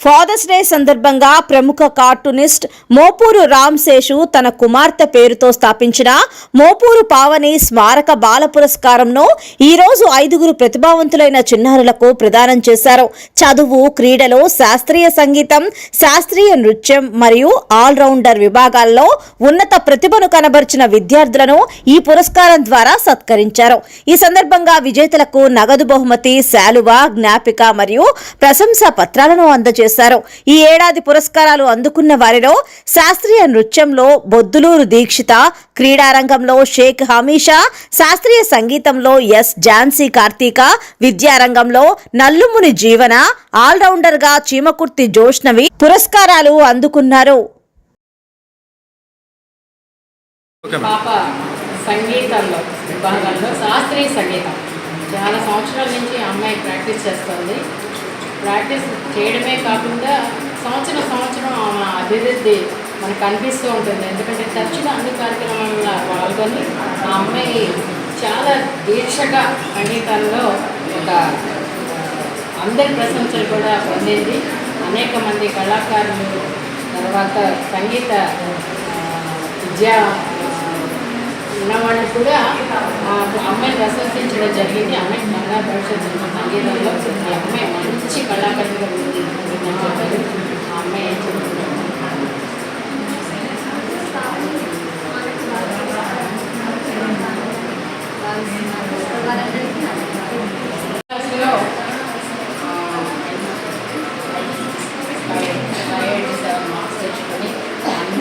Fathers day సందర్భంగా ప్రముఖ cartoonist Mopuru Ram Seshu తన కుమార్తె పేరుతో స్థాపించిన మోపూరు పావని స్మారక బాల పురస్కారంను ఈ రోజు ఐదుగురు ప్రతిభావంతులైన చిన్నారులకు ప్రదానం చేశారు. చదువు క్రీడలు శాస్త్రీయ సంగీతం శాస్త్రీయ నృత్యం మరియు ఆల్రౌండర్ విభాగాల్లో ఉన్నత ప్రతిభను కనబరిచిన విద్యార్థులను ఈ పురస్కారం ద్వారా సత్కరించారు. ఈ సందర్భంగా విజేతలకు నగదు బహుమతి శాలువ జ్ఞాపిక మరియు ప్రశంసా పత్రాలను అందజేశారు. ఈ ఏడాది పురస్కారాలు అందుకున్న వారిలో శాస్త్రీయ నృత్యంలో బొద్దులూరు దీక్షిత క్రీడారంగంలో షేక్ హమీషా శాస్త్రీయ సంగీతంలో ఎస్ ఝాన్సీ కార్తీక విద్యారంగంలో నల్లుముని జీవన ఆల్రౌండర్గా చీమకుర్తి జోష్నవి పురస్కారాలు అందుకున్నారు. పాప సంగీతంలో విభాగంలో శాస్త్రీయ సంగీతం. చాలా సంవత్సరాల నుంచి అమ్మాయి ప్రాక్టీస్ చేస్తుంది. ప్రాక్టీస్ చేయడమే కాకుండా సంవత్సరం సంవత్సరం ఆమె అభివృద్ధి మనకు కనిపిస్తూ ఉంటుంది. ఎందుకంటే చర్చిలో అన్ని కార్యక్రమాల్లో పాల్గొని ఆ అమ్మాయి చాలా దీక్షగా సంగీతంలో ఒక అందరి ప్రశంసలు కూడా పొందింది. అనేక మంది కళాకారులు తర్వాత సంగీత విద్యా ఉన్నవాళ్ళు కూడా అమ్మాయిని ప్రశంసించడం జరిగింది. అమ్మాయి బంగారు భవిష్యత్తు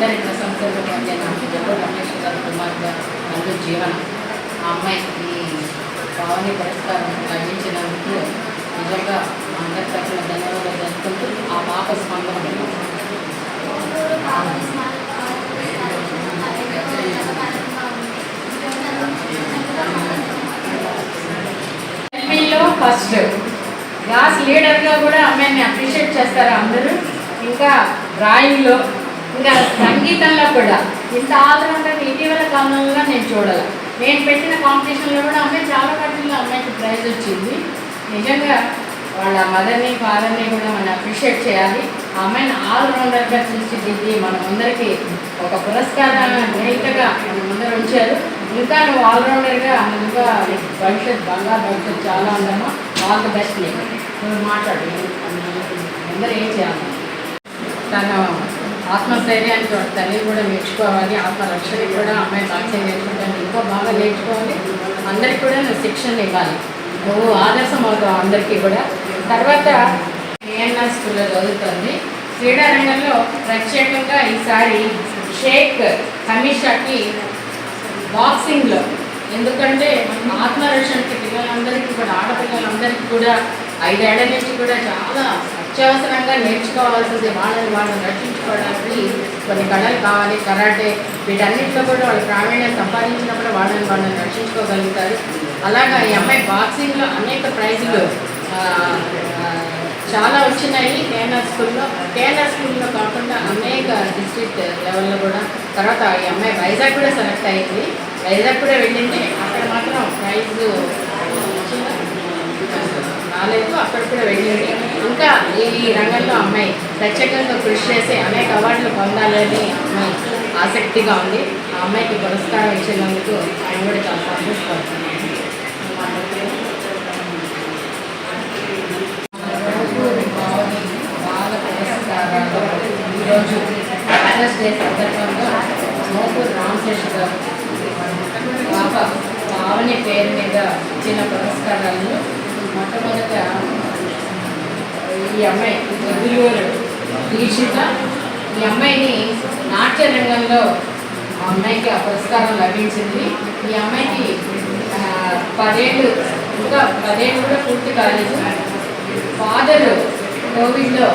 అందరి ప్రశంసలు పొందిన జబ్బు రమేష్ గారి కుమార్తె నందు జీవన ఆ అమ్మాయికి పావని పురస్కారం లభించినందుకు నిజంగా మా అందరి తరఫున ధన్యవాదాలు జరుపుకుంటూ ఆ పాప స్పందన ఎల్పీలో ఫస్ట్ క్లాస్ లీడర్గా కూడా అమ్మాయిని అప్రిషియేట్ చేస్తారు అందరూ. ఇంకా డ్రాయింగ్లో ఇంకా సంగీతంలో కూడా ఇంత ఆదరణ ఇటీవల కాలంలో నేను చూడాలి. నేను పెట్టిన కాంపిటీషన్లో కూడా అమ్మాయి చాలా వాటిల్లో అమ్మాయికి ప్రైజ్ వచ్చింది. నిజంగా వాళ్ళ మదర్ని ఫాదర్ని కూడా మనం అప్రిషియేట్ చేయాలి. ఆ అమ్మాయిని ఆల్రౌండర్గా తీర్చిదిద్ది మన ముందరికి ఒక పురస్కారాన్ని గ్రహీతగా మన ముందర ఉంచారు. ఇంకా నువ్వు ఆల్రౌండర్గా నువ్వుగా భవిష్యత్ బంగారు భవిష్యత్ చాలా ఉందమ్మా. ఆల్ ది బెస్ట్ నీకు. నువ్వు మాట్లాడు. అందరూ ఏం చేయాలి? తన ఆత్మస్థైర్యానికి వాళ్ళ తల్లి కూడా నేర్చుకోవాలి ఆత్మరక్షణ కూడా అమ్మాయి బాగా నేర్చుకుంటాను ఇంకా బాగా నేర్చుకోవాలి. అందరికి కూడా నువ్వు శిక్షణ ఇవ్వాలి. నువ్వు ఆదర్శం అవుతావు అందరికీ కూడా. తర్వాత ఏఎన్ఆర్ స్కూల్లో చదువుతుంది. క్రీడారంగంలో ప్రత్యేకంగా ఈసారి షేక్ హమీషాకి బాక్సింగ్లో. ఎందుకంటే ఆత్మరక్షణకి పిల్లలందరికీ కూడా ఆడపిల్లలందరికీ కూడా ఐదేళ్ళ నుంచి కూడా చాలా అత్యవసరంగా నేర్చుకోవాల్సింది వాళ్ళని వాళ్ళని రక్షించుకోవడానికి కొన్ని కళలు కావాలి కరాటే వీటన్నిటిలో కూడా వాళ్ళు ప్రావీణ్యం సంపాదించినప్పుడు వాళ్ళని వాళ్ళని రక్షించుకోగలుగుతారు. అలాగా ఈ అమ్మాయి బాక్సింగ్లో అనేక ప్రైజులు చాలా వచ్చినాయి. కేఎన్ఆర్ స్కూల్లో కేఎన్ఆర్ స్కూల్లో కాకుండా అనేక డిస్ట్రిక్ట్ లెవెల్లో కూడా. తర్వాత ఈ అమ్మాయి వైజాగ్ కూడా సెలెక్ట్ అయింది. వైజాగ్ కూడా వెళ్ళింది. అక్కడ మాత్రం ప్రైజ్ రాలేదు అక్కడ కూడా వెళ్ళింది. ఇంకా ఈ రంగంలో అమ్మాయి ప్రత్యేకంగా కృషి చేసి అనేక అవార్డులు పొందాలని అమ్మాయి ఆసక్తిగా ఉంది. ఆ అమ్మాయికి పురస్కారం ఇచ్చినందుకు ఆయన కూడా చాలా సంతోషపడుతున్నాను. ఈరోజు ఫాదర్స్ డే సందర్భంగా మోపూర్ రామశేష్ గారు పాప పావని పేరు మీద ఇచ్చిన పురస్కారాలను మొట్టమొదట ఈ అమ్మాయి వదిలూరు దీక్షిత ఈ అమ్మాయిని నాట్య రంగంలో ఆ అమ్మాయికి ఆ పురస్కారం లభించింది. ఈ అమ్మాయికి పదేళ్ళు ఇంకా పదేళ్ళు కూడా పూర్తి కాలేదు. ఫాదర్ కోవిడ్లో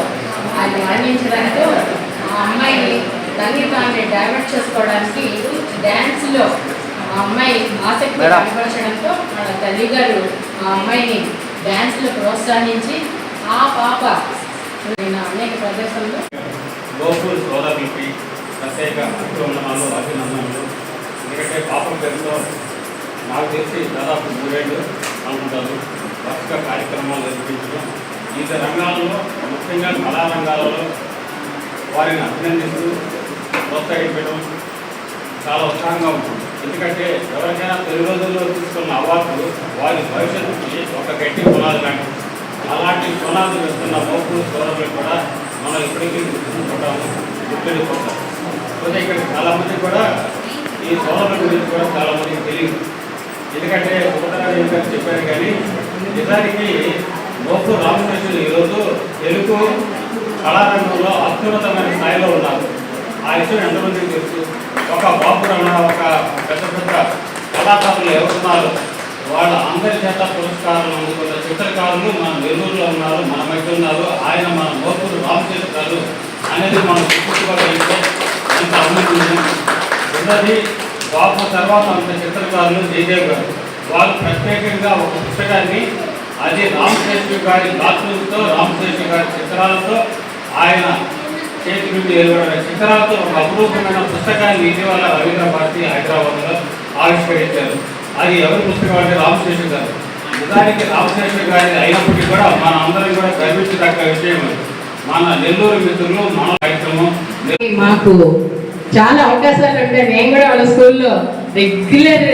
అది మరణించడంతో ఆ అమ్మాయి తల్లి తాన్ని డైవర్ట్ చేసుకోవడానికి డ్యాన్స్లో ఆ అమ్మాయి ఆసక్తి కనబరచడంతో వాళ్ళ తల్లిగారు ఆ అమ్మాయిని డ్యాన్స్లో ప్రోత్సహించి ఆ పాప నేను అనేక ప్రదర్శనలు గోకుల్ సోదరులకి ప్రత్యేక అభినందనలు అభినందనలు. ఎందుకంటే పాపం పేరుతో నాకు తెలిసి దాదాపు మూడేళ్ళు అనుకుంటారు వార్షిక కార్యక్రమాలు నిర్వహించడం. వివిధ రంగాల్లో ముఖ్యంగా కళా రంగాలలో వారిని అభినందిస్తూ ప్రోత్సహించడం చాలా ఉత్సాహంగా ఉంటుంది. ఎందుకంటే ఎవరైనా తొలి రోజుల్లో తీసుకున్న అవార్డులు వారి భవిష్యత్తుకి ఒక గట్టి పునాది లాంటివి. అలాంటి పునాది వేస్తున్న మోపులు సోదరులు కూడా మనం ఇప్పటికీ గుర్తుంచుకుంటాము. గుర్తుండిపోతాం ఇక్కడ చాలామంది కూడా ఈ సోదరుల గురించి కూడా చాలామందికి తెలియదు. ఎందుకంటే ఉపతరాలు గారు చెప్పారు కానీ నిజానికి మోపు రామకృష్ణులు ఈరోజు తెలుగు కళారంగంలో అత్యున్నతమైన స్థాయిలో ఉన్నారు. ఆ విషయం ఎంతమందికి తెలుసు? ఒక బాపురమణ ఒక పెద్ద పెద్ద కళాకారులు ఎవరున్నారు వాళ్ళ అందరి చేత పురస్కారాలు అందుకున్న చిత్రకారులు మన నెల్లూరులో ఉన్నారు మన మధ్య ఉన్నారు. ఆయన మన మోపూరు రామకృష్ణ గారు అనేది మనం గుర్తుకోగలిగితే ఎంత అభినందనం ఉన్నది. బాపు తర్వాత అంత చిత్రకారులు జయదేవ్ గారు. వాళ్ళు ప్రత్యేకంగా ఒక పుస్తకాన్ని అది రామశేషి గారి గాత్రులతో రామశేషి గారి చిత్రాలతో ఆయన చేతి నుండి ఏర్పడిన చిత్రాలతో ఒక అపురూపమైన పుస్తకాన్ని ఇటీవల రవీంద్ర భారతి హైదరాబాద్లో ఆవిష్కరించారు. అది ఎవరి పుస్తకం అంటే రామశేషి గారు. నిజానికి రామశేషి గారి అయినప్పటికీ కూడా మన అందరం కూడా గర్వించదగ్గ విషయం మన నెల్లూరు మిత్రులు మన కార్యక్రమం మాకు చాలా అవకాశాలు ఉంటాయి నేను కూడా వాళ్ళ స్కూల్లో రెగ్యులర్